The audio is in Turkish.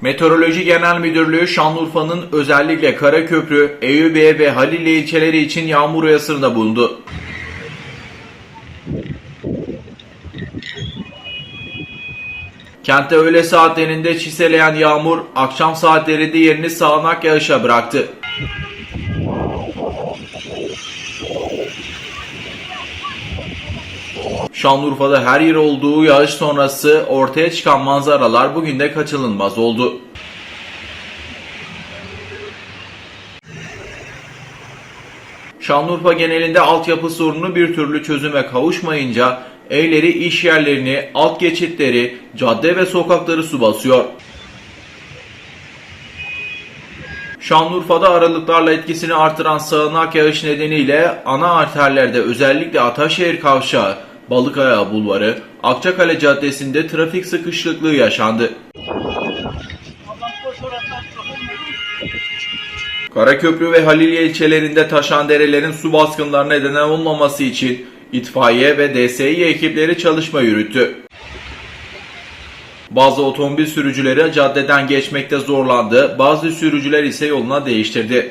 Meteoroloji Genel Müdürlüğü Şanlıurfa'nın özellikle Karaköprü, Eyüpiye ve Halilye ilçeleri için yağmur uyarısında bulundu. Kentte öğle saatlerinde çiseleyen yağmur akşam saatlerinde yerini sağanak yağışa bıraktı. Şanlıurfa'da her yer olduğu yağış sonrası ortaya çıkan manzaralar bugün de kaçınılmaz oldu. Şanlıurfa genelinde altyapı sorunu bir türlü çözüme kavuşmayınca evleri, iş yerlerini, alt geçitleri, cadde ve sokakları su basıyor. Şanlıurfa'da aralıklarla etkisini artıran sağanak yağış nedeniyle ana arterlerde özellikle Ataşehir Kavşağı, Balıkayağı Bulvarı, Akçakale Caddesi'nde trafik sıkışıklığı yaşandı. Karaköprü ve Halilye ilçelerinde taşan derelerin su baskınlarına neden olmaması için itfaiye ve DSİ ekipleri çalışma yürüttü. Bazı otomobil sürücüleri caddeden geçmekte zorlandı, bazı sürücüler ise yoluna değiştirdi.